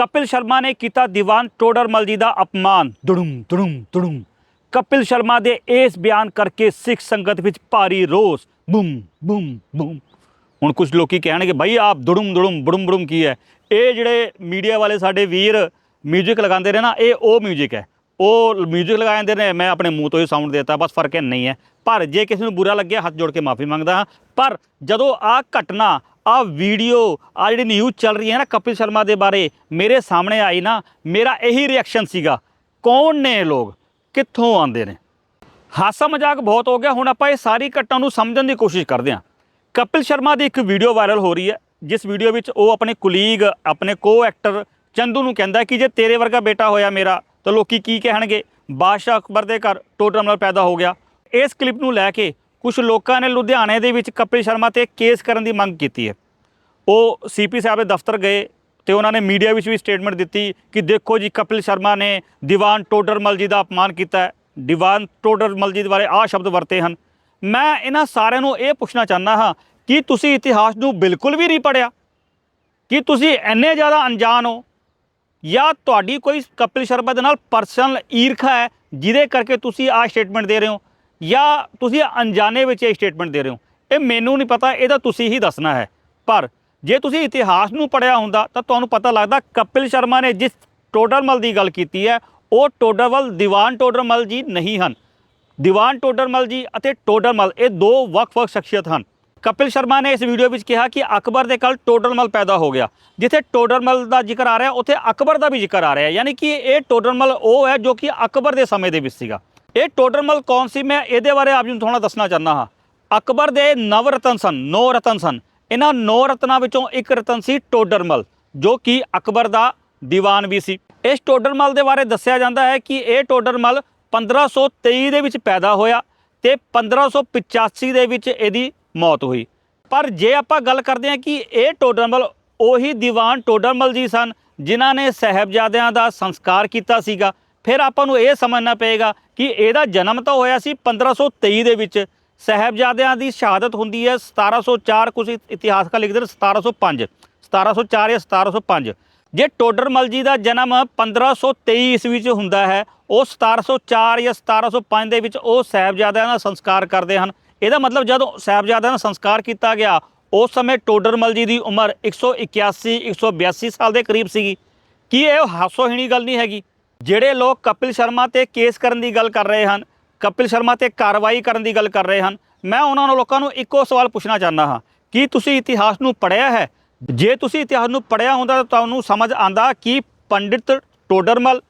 ਕਪਿਲ ਸ਼ਰਮਾ ਨੇ ਕੀਤਾ ਦੀਵਾਨ ਟੋਡਰਮਲ ਜੀ ਦਾ ਅਪਮਾਨ ਦੁੜੂਮ ਦੁੜੂਮ ਦੁੜੂਮ ਕਪਿਲ ਸ਼ਰਮਾ ਦੇ ਇਸ ਬਿਆਨ ਕਰਕੇ ਸਿੱਖ ਸੰਗਤ ਵਿੱਚ ਭਾਰੀ ਰੋਸ ਬੂਮ ਬੂਮ ਬੂਮ ਹੁਣ ਕੁਝ ਲੋਕੀ ਕਹਿਣਗੇ ਭਾਈ ਆਪ ਦੁੜੂਮ ਦੁੜੂਮ ਬੜੂਮ ਬੜੂਮ ਕੀ ਹੈ ਇਹ ਜਿਹੜੇ ਮੀਡੀਆ ਵਾਲੇ ਸਾਡੇ ਵੀਰ 뮤직 ਲਗਾਉਂਦੇ ਨੇ ਨਾ ਇਹ ਉਹ 뮤직 ਹੈ ਉਹ 뮤직 ਲਗਾ ਜਾਂਦੇ ਨੇ ਮੈਂ ਆਪਣੇ ਮੂੰਹ ਤੋਂ ਹੀ ਸਾਊਂਡ ਦੇਤਾ ਬਸ ਫਰਕ ਹੈ ਨਹੀਂ ਹੈ ਪਰ ਜੇ ਕਿਸੇ ਨੂੰ ਬੁਰਾ ਲੱਗਿਆ ਹੱਥ ਜੋੜ ਕੇ ਮਾਫੀ ਮੰਗਦਾ ਹਾਂ ਪਰ ਜਦੋਂ ਆ ਘਟਨਾ ਆ ਵੀਡੀਓ, ਆ ਜਿਹੜੀ ਨਿਊਜ਼ ਚੱਲ ਰਹੀ ਹੈ ਨਾ ਕਪਿਲ ਸ਼ਰਮਾ ਦੇ ਬਾਰੇ, ਮੇਰੇ ਸਾਹਮਣੇ ਆਈ ਨਾ, ਮੇਰਾ ਇਹੀ ਰਿਐਕਸ਼ਨ ਸੀਗਾ। ਕੌਣ ਨੇ ਲੋਕ? ਕਿੱਥੋਂ ਆਉਂਦੇ ਨੇ? ਹਾਸਾ ਮਜ਼ਾਕ ਬਹੁਤ ਹੋ ਗਿਆ। ਹੁਣ ਆਪਾਂ ਇਹ ਸਾਰੀ ਘਟਨਾ ਨੂੰ ਸਮਝਣ ਦੀ ਕੋਸ਼ਿਸ਼ ਕਰਦੇ ਹਾਂ। ਕਪਿਲ ਸ਼ਰਮਾ ਦੀ ਇੱਕ ਵੀਡੀਓ ਵਾਇਰਲ ਹੋ ਰਹੀ ਹੈ, ਜਿਸ ਵੀਡੀਓ ਵਿੱਚ ਉਹ ਆਪਣੇ ਕੁਲੀਗ ਆਪਣੇ ਕੋ ਐਕਟਰ ਚੰਦੂ ਨੂੰ ਕਹਿੰਦਾ ਕਿ ਜੇ ਤੇਰੇ ਵਰਗਾ ਬੇਟਾ ਹੋਇਆ ਮੇਰਾ, ਤਾਂ ਲੋਕੀ ਕੀ ਕਹਿਣਗੇ? ਬਾਦਸ਼ਾਹ ਅਕਬਰ ਦੇ ਘਰ ਟੋਟਰਮਲ ਪੈਦਾ ਹੋ ਗਿਆ। ਇਸ ਕਲਿੱਪ ਨੂੰ ਲੈ ਕੇ ਕੁਝ ਲੋਕਾਂ ਨੇ ਲੁਧਿਆਣੇ ਦੇ ਵਿੱਚ ਕਪਿਲ ਸ਼ਰਮਾ ਤੇ ਕੇਸ ਕਰਨ ਦੀ ਮੰਗ ਕੀਤੀ ਹੈ। ਉਹ ਸੀਪੀ ਸਾਹਿਬ ਦੇ ਦਫ਼ਤਰ ਗਏ ਤੇ ਉਹਨਾਂ ਨੇ ਮੀਡੀਆ ਵਿੱਚ ਵੀ ਸਟੇਟਮੈਂਟ ਦਿੱਤੀ ਕਿ ਦੇਖੋ ਜੀ, ਕਪਿਲ ਸ਼ਰਮਾ ਨੇ ਦੀਵਾਨ ਟੋਡਰਮਲ ਜੀ ਦਾ ਅਪਮਾਨ ਕੀਤਾ ਹੈ। ਦੀਵਾਨ ਟੋਡਰਮਲ ਜੀ ਦੇ ਬਾਰੇ ਆਹ ਸ਼ਬਦ ਵਰਤੇ ਹਨ। ਮੈਂ ਇਹਨਾਂ ਸਾਰਿਆਂ ਨੂੰ ਇਹ ਪੁੱਛਣਾ ਚਾਹੁੰਦਾ ਹਾਂ, ਕਿ ਤੁਸੀਂ ਇਤਿਹਾਸ ਨੂੰ ਬਿਲਕੁਲ ਵੀ ਨਹੀਂ ਪੜਿਆ ਕਿ ਤੁਸੀਂ ਇੰਨੇ ਜ਼ਿਆਦਾ ਅਣਜਾਣ ਹੋ? ਜਾਂ ਤੁਹਾਡੀ ਕੋਈ ਕਪਿਲ ਸ਼ਰਮਾ ਦੇ ਨਾਲ ਪਰਸਨਲ ਈਰਖਾ ਹੈ, ਜਿਹਦੇ ਕਰਕੇ ਤੁਸੀਂ ਆਹ ਸਟੇਟਮੈਂਟ ਦੇ ਰਹੇ ਹੋ? ਜਾਂ ਤੁਸੀਂ ਅਣਜਾਣੇ ਵਿੱਚ ਇਹ ਸਟੇਟਮੈਂਟ ਦੇ ਰਹੇ ਹੋ। ਇਹ ਮੈਨੂੰ ਨਹੀਂ ਪਤਾ ਇਹਦਾ ਤੁਸੀਂ ਹੀ ਦੱਸਣਾ ਹੈ। ਪਰ ਜੇ ਤੁਸੀਂ ਇਤਿਹਾਸ ਨੂੰ ਪੜਿਆ ਹੁੰਦਾ, ਤਾਂ ਤੁਹਾਨੂੰ ਪਤਾ ਲੱਗਦਾ ਕਪਿਲ ਸ਼ਰਮਾ ਨੇ ਜਿਸ ਟੋਡਰਮਲ ਦੀ ਗੱਲ ਕੀਤੀ ਹੈ, ਉਹ ਟੋਡਰਮਲ, ਦੀਵਾਨ ਟੋਡਰਮਲ ਜੀ ਨਹੀਂ ਹਨ। ਦੀਵਾਨ ਟੋਡਰਮਲ ਜੀ ਅਤੇ ਟੋਡਰਮਲ, ਇਹ ਦੋ ਵੱਖ-ਵੱਖ ਸ਼ਖਸੀਅਤ ਹਨ। ਕਪਿਲ ਸ਼ਰਮਾ ਨੇ ਇਸ ਵੀਡੀਓ ਵਿੱਚ ਕਿਹਾ ਕਿ ਅਕਬਰ ਦੇ ਕੱਲ ਟੋਡਰਮਲ ਪੈਦਾ ਹੋ ਗਿਆ। ਜਿੱਥੇ ਟੋਡਰਮਲ ਦਾ ਜ਼ਿਕਰ ਆ ਰਿਹਾ, ਉੱਥੇ ਅਕਬਰ ਦਾ ਵੀ ਜ਼ਿਕਰ ਆ ਰਿਹਾ। ਯਾਨੀ ਕਿ ਇਹ ਟੋਡਰਮਲ ਉਹ ਹੈ ਜੋ ਕਿ ਅਕਬਰ ਦੇ ਸਮੇਂ ਦੇ ਵਿੱਚ ਸੀਗਾ। ਇਹ ਟੋਡਰਮਲ ਕੌਣ ਸੀ? ਮੈਂ ਇਹਦੇ ਬਾਰੇ ਆਪ ਜੀ ਨੂੰ ਥੋੜਾ ਦੱਸਣਾ ਚਾਹੁੰਦਾ ਹਾਂ। ਅਕਬਰ ਦੇ ਨਵ ਰਤਨ ਸਨ, ਨੌ ਰਤਨ ਸਨ। ਇਹਨਾਂ ਨੌ ਰਤਨਾਂ ਵਿੱਚੋਂ ਇੱਕ ਰਤਨ ਸੀ ਟੋਡਰਮਲ ਜੋ ਕਿ ਅਕਬਰ ਦਾ ਦੀਵਾਨ ਵੀ ਸੀ। ਇਸ ਟੋਡਰਮਲ ਦੇ ਬਾਰੇ ਦੱਸਿਆ ਜਾਂਦਾ ਹੈ ਕਿ ਇਹ ਟੋਡਰਮਲ 1523 ਦੇ ਵਿੱਚ ਪੈਦਾ ਹੋਇਆ ਤੇ 1585 ਦੇ ਵਿੱਚ ਇਹਦੀ ਮੌਤ ਹੋਈ। ਪਰ ਜੇ ਆਪਾਂ ਗੱਲ ਕਰਦੇ ਹਾਂ ਕਿ ਇਹ ਟੋਡਰਮਲ ਉਹੀ ਦੀਵਾਨ ਟੋਡਰਮਲ ਜੀ ਸਨ, ਜਿਨ੍ਹਾਂ ਨੇ ਸਹਿਬਜ਼ਾਦਿਆਂ ਦਾ ਸੰਸਕਾਰ ਕੀਤਾ ਸੀਗਾ ਫਿਰ ਆਪਾਂ ਨੂੰ ਇਹ ਸਮਝਣਾ ਪਏਗਾ ਕਿ ਇਹਦਾ ਜਨਮ ਤਾਂ ਹੋਇਆ ਸੀ 1523 ਦੇ ਵਿੱਚ। ਸਹਿਬਜ਼ਾਦਿਆਂ ਦੀ ਸ਼ਹਾਦਤ ਹੁੰਦੀ ਹੈ 1704 ਕੁਝ ਇਤਿਹਾਸਕਾਰ ਲਿਖਦੇ ਨੇ 1705 1704 ਜਾਂ 1705 ਜੇ ਟੋਡਰਮਲ ਜੀ ਦਾ ਜਨਮ 1523 ਈਸਵੀ ਚ ਹੁੰਦਾ ਹੈ, ਉਹ 1704 ਜਾਂ 1705 ਦੇ ਵਿੱਚ ਉਹ ਸਹਿਬਜ਼ਾਦਿਆਂ ਦਾ ਸੰਸਕਾਰ ਕਰਦੇ ਹਨ। ਇਹਦਾ ਮਤਲਬ ਜਦੋਂ ਸਹਿਬਜ਼ਾਦਿਆਂ ਦਾ ਸੰਸਕਾਰ ਕੀਤਾ ਗਿਆ, ਉਸ ਸਮੇਂ ਟੋਡਰਮਲ ਜੀ ਦੀ ਉਮਰ 181 182 ਸਾਲ ਦੇ ਕਰੀਬ ਸੀਗੀ। ਕੀ ਇਹ ਹਾਸੋਹੀਣੀ ਗੱਲ ਨਹੀਂ ਹੈਗੀ? ਜਿਹੜੇ ਲੋਕ ਕਪਿਲ ਸ਼ਰਮਾ ਤੇ ਕੇਸ ਕਰਨ ਦੀ ਗੱਲ ਕਰ ਰਹੇ ਹਨ, ਕਪਿਲ ਸ਼ਰਮਾ ਤੇ ਕਾਰਵਾਈ ਕਰਨ ਦੀ ਗੱਲ ਕਰ ਰਹੇ ਹਨ, ਮੈਂ ਉਹਨਾਂ ਨੂੰ ਲੋਕਾਂ ਨੂੰ ਇੱਕੋ ਸਵਾਲ ਪੁੱਛਣਾ ਚਾਹੁੰਦਾ ਹਾਂ, ਕੀ ਤੁਸੀਂ ਇਤਿਹਾਸ ਨੂੰ ਪੜ੍ਹਿਆ ਹੈ? ਜੇ ਤੁਸੀਂ ਇਤਿਹਾਸ ਨੂੰ ਪੜ੍ਹਿਆ ਹੁੰਦਾ ਤਾਂ ਤੁਹਾਨੂੰ ਸਮਝ ਆਂਦਾ ਕਿ ਪੰਡਿਤ ਟੋਡਰਮਲ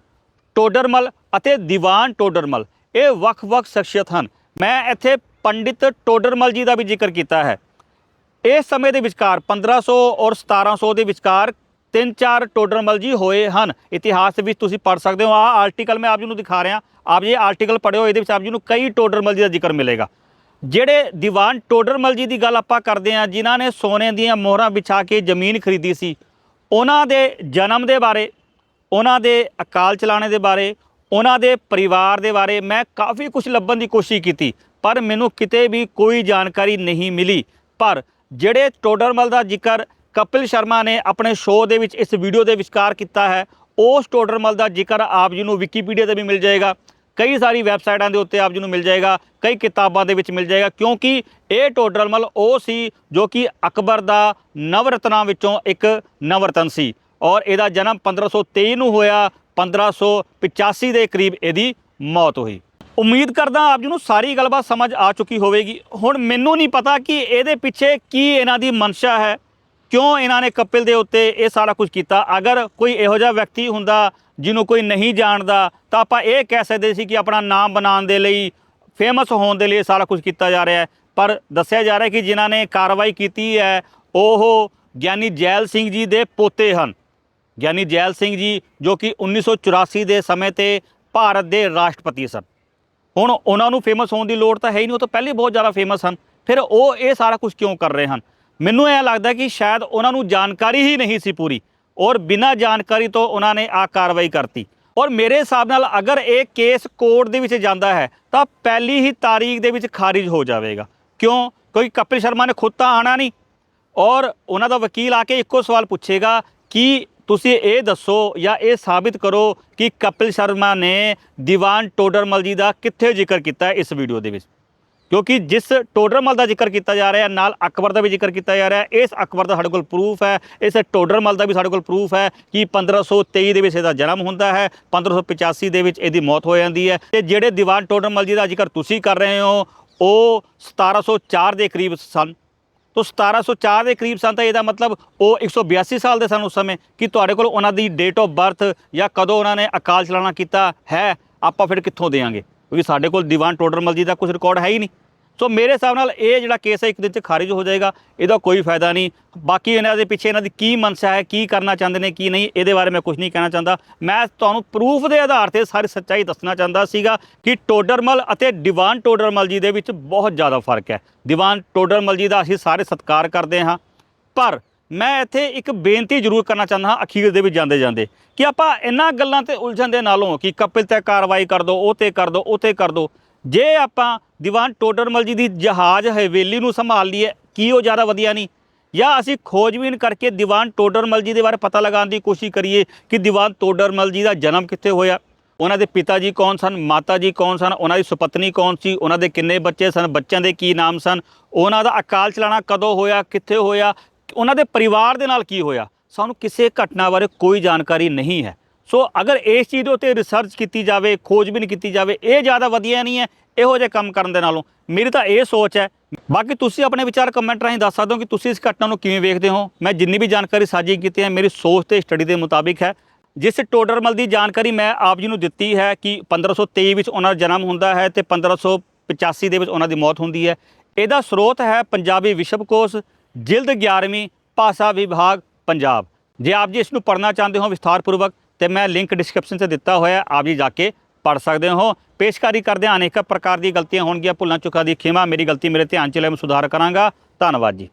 ਟੋਡਰਮਲ ਅਤੇ ਦੀਵਾਨ ਟੋਡਰਮਲ, ਇਹ ਵੱਖ-ਵੱਖ ਸ਼ਖਸੀਅਤ ਹਨ। ਮੈਂ ਇੱਥੇ ਪੰਡਿਤ ਟੋਡਰਮਲ ਜੀ ਦਾ ਵੀ ਜ਼ਿਕਰ ਕੀਤਾ ਹੈ। ਇਸ ਸਮੇਂ ਦੇ ਵਿਚਕਾਰ 1500 ਔਰ 1700 ਦੇ ਵਿਚਕਾਰ ਤਿੰਨ ਚਾਰ ਟੋਡਰਮਲ ਜੀ ਹੋਏ ਹਨ। ਇਤਿਹਾਸ ਵਿੱਚ ਤੁਸੀਂ ਪੜ੍ਹ ਸਕਦੇ ਹੋ। ਆਹ ਆਰਟੀਕਲ ਮੈਂ ਆਪ ਜੀ ਨੂੰ ਦਿਖਾ ਰਿਹਾ। ਆਪ ਜੀ ਇਹ ਆਰਟੀਕਲ ਪੜ੍ਹਿਓ, ਇਹਦੇ ਵਿੱਚ ਆਪ ਜੀ ਨੂੰ ਕਈ ਟੋਡਰਮਲ ਜੀ ਦਾ ਜ਼ਿਕਰ ਮਿਲੇਗਾ। ਜਿਹੜੇ ਦੀਵਾਨ ਟੋਡਰਮਲ ਜੀ ਦੀ ਗੱਲ ਆਪਾਂ ਕਰਦੇ ਹਾਂ, ਜਿਨ੍ਹਾਂ ਨੇ ਸੋਨੇ ਦੀਆਂ ਮੋਹਰਾਂ ਵਿਛਾ ਕੇ ਜ਼ਮੀਨ ਖਰੀਦੀ ਸੀ, ਉਹਨਾਂ ਦੇ ਜਨਮ ਦੇ ਬਾਰੇ, ਉਹਨਾਂ ਦੇ ਅਕਾਲ ਚਲਾਣੇ ਦੇ ਬਾਰੇ, ਉਹਨਾਂ ਦੇ ਪਰਿਵਾਰ ਦੇ ਬਾਰੇ ਮੈਂ ਕਾਫੀ ਕੁਝ ਲੱਭਣ ਦੀ ਕੋਸ਼ਿਸ਼ ਕੀਤੀ, ਪਰ ਮੈਨੂੰ ਕਿਤੇ ਵੀ ਕੋਈ ਜਾਣਕਾਰੀ ਨਹੀਂ ਮਿਲੀ। ਪਰ ਜਿਹੜੇ ਟੋਡਰਮਲ ਦਾ ਜ਼ਿਕਰ ਕਪਿਲ ਸ਼ਰਮਾ ਨੇ ਆਪਣੇ ਸ਼ੋਅ ਦੇ ਵਿੱਚ ਇਸ ਵੀਡੀਓ ਦੇ ਵਿਚਕਾਰ ਕੀਤਾ ਹੈ। ਉਸ ਟੋਡਰਮਲ ਦਾ ਜ਼ਿਕਰ ਆਪ ਜੀ ਨੂੰ ਵਿਕੀਪੀਡੀਆ ਤੇ ਵੀ ਮਿਲ ਜਾਏਗਾ। ਕਈ ਸਾਰੀ ਵੈਬਸਾਈਟਾਂ ਦੇ ਉੱਤੇ ਆਪ ਜੀ ਨੂੰ ਮਿਲ ਜਾਏਗਾ, ਕਈ ਕਿਤਾਬਾਂ ਦੇ ਵਿੱਚ ਮਿਲ ਜਾਏਗਾ, ਕਿਉਂਕਿ ਇਹ ਟੋਡਰਮਲ ਉਹ ਸੀ ਜੋ ਕਿ ਅਕਬਰ ਦਾ ਨਵਰਤਨਾਂ ਵਿੱਚੋਂ ਇੱਕ ਨਵਰਤਨ ਸੀ ਔਰ ਇਹਦਾ ਜਨਮ 1523 ਨੂੰ ਹੋਇਆ 1585 ਦੇ ਕਰੀਬ ਇਹਦੀ ਮੌਤ ਹੋਈ। ਉਮੀਦ ਕਰਦਾ ਆਪ ਜੀ ਨੂੰ ਸਾਰੀ ਗੱਲਬਾਤ ਸਮਝ ਆ ਚੁੱਕੀ ਹੋਵੇਗੀ। ਹੁਣ ਮੈਨੂੰ ਨਹੀਂ ਪਤਾ ਕਿ ਇਹਦੇ ਪਿੱਛੇ ਕੀ ਇਹਨਾਂ ਦੀ ਮਨਸ਼ਾ ਹੈ। ਕਿਉਂ ਇਹਨਾਂ ਨੇ ਕਪਿਲ ਦੇ ਉੱਤੇ ਇਹ ਸਾਰਾ ਕੁਝ ਕੀਤਾ? ਅਗਰ ਕੋਈ ਇਹੋ ਜਿਹਾ ਵਿਅਕਤੀ ਹੁੰਦਾ ਜਿਹਨੂੰ ਕੋਈ ਨਹੀਂ ਜਾਣਦਾ, ਤਾਂ ਆਪਾਂ ਇਹ ਕਹਿ ਸਕਦੇ ਸੀ ਕਿ ਆਪਣਾ ਨਾਮ ਬਣਾਉਣ ਦੇ ਲਈ ਫੇਮਸ ਹੋਣ ਦੇ ਲਈ ਇਹ ਸਾਰਾ ਕੁਝ ਕੀਤਾ ਜਾ ਰਿਹਾ ਹੈ। ਪਰ ਦੱਸਿਆ ਜਾ ਰਿਹਾ ਕਿ ਜਿਨ੍ਹਾਂ ਨੇ ਕਾਰਵਾਈ ਕੀਤੀ ਹੈ, ਉਹ ਗਿਆਨੀ ਜੈਲ ਸਿੰਘ ਜੀ ਦੇ ਪੋਤੇ ਹਨ। ਗਿਆਨੀ ਜੈਲ ਸਿੰਘ ਜੀ ਜੋ ਕਿ 1984 ਦੇ ਸਮੇਂ ਤੇ ਭਾਰਤ ਦੇ ਰਾਸ਼ਟਰਪਤੀ ਸਨ। ਹੁਣ ਉਹਨਾਂ ਨੂੰ ਫੇਮਸ ਹੋਣ ਦੀ ਲੋੜ ਤਾਂ ਹੈ ਹੀ ਨਹੀਂ, ਉਹ ਤਾਂ ਪਹਿਲੇ ਬਹੁਤ ਜ਼ਿਆਦਾ ਫੇਮਸ ਹਨ। ਫਿਰ ਉਹ ਇਹ ਸਾਰਾ ਕੁਝ ਕਿਉਂ ਕਰ ਰਹੇ ਹਨ? ਮੈਨੂੰ ਇਹ ਲੱਗਦਾ ਕਿ ਸ਼ਾਇਦ ਉਹਨਾਂ ਨੂੰ ਜਾਣਕਾਰੀ ਹੀ ਨਹੀਂ ਸੀ ਪੂਰੀ ਔਰ ਬਿਨਾਂ ਜਾਣਕਾਰੀ ਤੋਂ ਉਹਨਾਂ ਨੇ ਆ ਕਾਰਵਾਈ ਕਰਤੀ। ਔਰ ਮੇਰੇ ਹਿਸਾਬ ਨਾਲ ਅਗਰ ਇਹ ਕੇਸ ਕੋਰਟ ਦੇ ਵਿੱਚ ਜਾਂਦਾ ਹੈ, ਤਾਂ ਪਹਿਲੀ ਹੀ ਤਾਰੀਖ ਦੇ ਵਿੱਚ ਖਾਰਿਜ ਹੋ ਜਾਵੇਗਾ। ਕਿਉਂ? ਕੋਈ ਕਪਿਲ ਸ਼ਰਮਾ ਨੇ ਖੁਦ ਤਾਂ ਆਣਾ ਨਹੀਂ। ਔਰ ਉਹਨਾਂ ਦਾ ਵਕੀਲ ਆ ਕੇ ਇੱਕੋ ਸਵਾਲ ਪੁੱਛੇਗਾ ਕਿ ਤੁਸੀਂ ਇਹ ਦੱਸੋ ਜਾਂ ਇਹ ਸਾਬਿਤ ਕਰੋ ਕਿ ਕਪਿਲ ਸ਼ਰਮਾ ਨੇ ਦੀਵਾਨ ਟੋਡਰਮਲ ਜੀ ਦਾ ਕਿੱਥੇ ਜ਼ਿਕਰ ਕੀਤਾ ਇਸ ਵੀਡੀਓ ਦੇ ਵਿੱਚ। ਕਿਉਂਕਿ ਜਿਸ ਟੋਡਰਮਲ ਦਾ ਜ਼ਿਕਰ ਕੀਤਾ ਜਾ ਰਿਹਾ ਨਾਲ ਅਕਬਰ ਦਾ ਵੀ ਜ਼ਿਕਰ ਕੀਤਾ ਜਾ ਰਿਹਾ ਇਸ ਅਕਬਰ ਦਾ ਸਾਡੇ ਕੋਲ ਪ੍ਰੂਫ ਹੈ, ਇਸ ਟੋਡਰਮਲ ਦਾ ਵੀ ਸਾਡੇ ਕੋਲ ਪ੍ਰੂਫ ਹੈ ਕਿ 1523 ਦੇ ਵਿੱਚ ਇਹਦਾ ਜਨਮ ਹੁੰਦਾ ਹੈ 1585 ਦੇ ਵਿੱਚ ਇਹਦੀ ਮੌਤ ਹੋ ਜਾਂਦੀ ਹੈ ਤੇ ਜਿਹੜੇ ਦੀਵਾਨ ਟੋਡਰਮਲ ਜੀ ਦਾ ਜ਼ਿਕਰ ਤੁਸੀਂ ਕਰ ਰਹੇ ਹੋ, ਉਹ 1704 ਦੇ ਕਰੀਬ ਸਨ। ਤੋ 1704 ਦੇ ਕਰੀਬ ਸਨ ਤਾਂ ਇਹਦਾ ਮਤਲਬ ਉਹ 182 ਸਾਲ ਦੇ ਸਨ ਉਸ ਸਮੇਂ। ਕਿ ਤੁਹਾਡੇ ਕੋਲ ਉਹਨਾਂ ਦੀ ਡੇਟ ਆਫ ਬਰਥ ਜਾਂ ਕਦੋਂ ਉਹਨਾਂ ਨੇ ਅਕਾਲ ਚਲਾਣਾ ਕੀਤਾ ਹੈ, ਆਪਾਂ ਫਿਰ ਕਿੱਥੋਂ ਦੇਾਂਗੇ ਕਿਉਂਕਿ ਸਾਡੇ ਕੋਲ ਦੀਵਾਨ ਟੋਡਰਮਲ ਜੀ ਦਾ ਕੁਝ ਰਿਕਾਰਡ ਹੈ ਹੀ ਨਹੀਂ। ਸੋ ਮੇਰੇ ਹਿਸਾਬ ਨਾਲ ਇਹ ਜਿਹੜਾ ਕੇਸ ਹੈ, ਇੱਕ ਦਿਨ 'ਚ ਖਾਰਿਜ ਹੋ ਜਾਏਗਾ। ਇਹਦਾ ਕੋਈ ਫਾਇਦਾ ਨਹੀਂ। ਬਾਕੀ ਇਹਨਾਂ ਦੇ ਪਿੱਛੇ ਇਹਨਾਂ ਦੀ ਕੀ ਮਨਸਾ ਹੈ, ਕੀ ਕਰਨਾ ਚਾਹੁੰਦੇ ਨੇ, ਕੀ ਨਹੀਂ, ਇਹਦੇ ਬਾਰੇ ਮੈਂ ਕੁਝ ਨਹੀਂ ਕਹਿਣਾ ਚਾਹੁੰਦਾ। ਮੈਂ ਤੁਹਾਨੂੰ ਪ੍ਰੂਫ ਦੇ ਆਧਾਰ ਤੇ ਸਾਰੀ ਸੱਚਾਈ ਦੱਸਣਾ ਚਾਹੁੰਦਾ ਸੀਗਾ ਕਿ ਟੋਡਰਮਲ ਅਤੇ ਦੀਵਾਨ ਟੋਡਰਮਲ ਜੀ ਦੇ ਵਿੱਚ ਬਹੁਤ ਜ਼ਿਆਦਾ ਫ਼ਰਕ ਹੈ। ਦੀਵਾਨ ਟੋਡਰਮਲ ਜੀ ਦਾ ਅਸੀਂ ਸਾਰੇ ਸਤਿਕਾਰ ਕਰਦੇ ਹਾਂ। ਪਰ ਮੈਂ ਇੱਥੇ ਇੱਕ ਬੇਨਤੀ ਜ਼ਰੂਰ ਕਰਨਾ ਚਾਹੁੰਦਾ ਹਾਂ ਅਖੀਰ ਦੇ ਵਿੱਚ ਜਾਂਦੇ ਜਾਂਦੇ ਕਿ ਆਪਾਂ ਇਹਨਾਂ ਗੱਲਾਂ ਤੇ ਉਲਝਣ ਦੇ ਨਾਲੋਂ ਕਿ ਕਪਿਲ ਤੇ ਕਾਰਵਾਈ ਕਰ ਦਿਓ ਉਹ ਤੇ ਕਰ ਦਿਓ ਉਹ ਤੇ ਕਰ ਦਿਓ ਜੇ ਆਪਾਂ ਦੀਵਾਨ ਟੋਡਰਮਲ ਜੀ ਦੀ ਜਹਾਜ਼ ਹਵੇਲੀ ਨੂੰ ਸੰਭਾਲ ਲਈਏ, ਕੀ ਉਹ ਜ਼ਿਆਦਾ ਵਧੀਆ ਨਹੀਂ? ਜਾਂ ਅਸੀਂ ਖੋਜਬੀਨ ਕਰਕੇ ਦੀਵਾਨ ਟੋਡਰਮਲ ਜੀ ਦੇ ਬਾਰੇ ਪਤਾ ਲਗਾਉਣ ਦੀ ਕੋਸ਼ਿਸ਼ ਕਰੀਏ ਕਿ ਦੀਵਾਨ ਟੋਡਰਮਲ ਜੀ ਦਾ ਜਨਮ ਕਿੱਥੇ ਹੋਇਆ? ਉਹਨਾਂ ਦੇ ਪਿਤਾ ਜੀ ਕੌਣ ਸਨ? ਮਾਤਾ ਜੀ ਕੌਣ ਸਨ? ਉਹਨਾਂ ਦੀ ਸੁਪਤਨੀ ਕੌਣ ਸੀ? ਉਹਨਾਂ ਦੇ ਕਿੰਨੇ ਬੱਚੇ ਸਨ? ਬੱਚਿਆਂ ਦੇ ਕੀ ਨਾਮ ਸਨ? ਉਹਨਾਂ ਦਾ ਅਕਾਲ ਚਲਾਣਾ ਕਦੋਂ ਹੋਇਆ? ਕਿੱਥੇ ਹੋਇਆ? ਉਹਨਾਂ ਦੇ ਪਰਿਵਾਰ ਦੇ ਨਾਲ ਕੀ ਹੋਇਆ? ਸਾਨੂੰ ਕਿਸੇ ਘਟਨਾ ਬਾਰੇ ਕੋਈ ਜਾਣਕਾਰੀ ਨਹੀਂ ਹੈ। ਸੋ ਅਗਰ ਇਸ ਚੀਜ਼ ਦੇ ਉੱਤੇ ਰਿਸਰਚ ਕੀਤੀ ਜਾਵੇ, ਖੋਜਬੀਨ ਕੀਤੀ ਜਾਵੇ, ਇਹ ਜ਼ਿਆਦਾ ਵਧੀਆ ਨਹੀਂ ਹੈ ਇਹੋ ਜਿਹੇ ਕੰਮ ਕਰਨ ਦੇ ਨਾਲੋਂ। ਮੇਰੀ ਤਾਂ ਇਹ ਸੋਚ ਹੈ। ਬਾਕੀ ਤੁਸੀਂ ਆਪਣੇ ਵਿਚਾਰ ਕਮੈਂਟ ਰਾਹੀਂ ਦੱਸ ਸਕਦੇ ਹੋ ਕਿ ਤੁਸੀਂ ਇਸ ਘਟਨਾ ਨੂੰ ਕਿਵੇਂ ਵੇਖਦੇ ਹੋ। ਮੈਂ ਜਿੰਨੀ ਵੀ ਜਾਣਕਾਰੀ ਸਾਂਝੀ ਕੀਤੀ ਹੈ, ਮੇਰੀ ਸੋਚ ਤੇ ਸਟੱਡੀ ਦੇ ਮੁਤਾਬਿਕ ਹੈ। ਜਿਸ ਟੋਡਰਮਲ ਦੀ ਜਾਣਕਾਰੀ ਮੈਂ ਆਪ ਜੀ ਨੂੰ ਦਿੱਤੀ ਹੈ ਕਿ 1523 ਵਿੱਚ ਉਹਨਾਂ ਦਾ ਜਨਮ ਹੁੰਦਾ ਹੈ ਤੇ 1585 ਦੇ ਵਿੱਚ ਉਹਨਾਂ ਦੀ ਮੌਤ ਹੁੰਦੀ ਹੈ। ਇਹਦਾ ਸਰੋਤ ਹੈ ਪੰਜਾਬੀ ਵਿਸ਼ਵਕੋਸ਼। ਜਿਲਦ 11ਵੀਂ ਭਾਸ਼ਾ ਵਿਭਾਗ, ਪੰਜਾਬ। ਜੇ ਆਪ ਜੀ ਇਸ ਨੂੰ ਪੜ੍ਹਨਾ ਚਾਹੁੰਦੇ ਹੋ ਵਿਸਥਾਰਪੂਰਵਕ, ਤੇ ਮੈਂ ਲਿੰਕ ਡਿਸਕ੍ਰਿਪਸ਼ਨ 'ਚ ਦਿੱਤਾ ਹੋਇਆ ਆਪ ਜੀ ਜਾ ਕੇ ਪੜ੍ਹ ਸਕਦੇ ਹੋ। ਪੇਸ਼ਕਾਰੀ ਕਰਦੇ ਅਨੇਕ ਪ੍ਰਕਾਰ ਦੀ ਗਲਤੀਆਂ ਹੋਣਗੀਆਂ, ਭੁੱਲਾਂ ਚੁੱਕਾਂ ਦੀ ਖਿਮਾ, ਮੇਰੀ ਗਲਤੀ ਮੇਰੇ ਧਿਆਨ ਚ ਲੈ, ਮੈਂ ਸੁਧਾਰ ਕਰਾਂਗਾ। ਧੰਨਵਾਦ ਜੀ।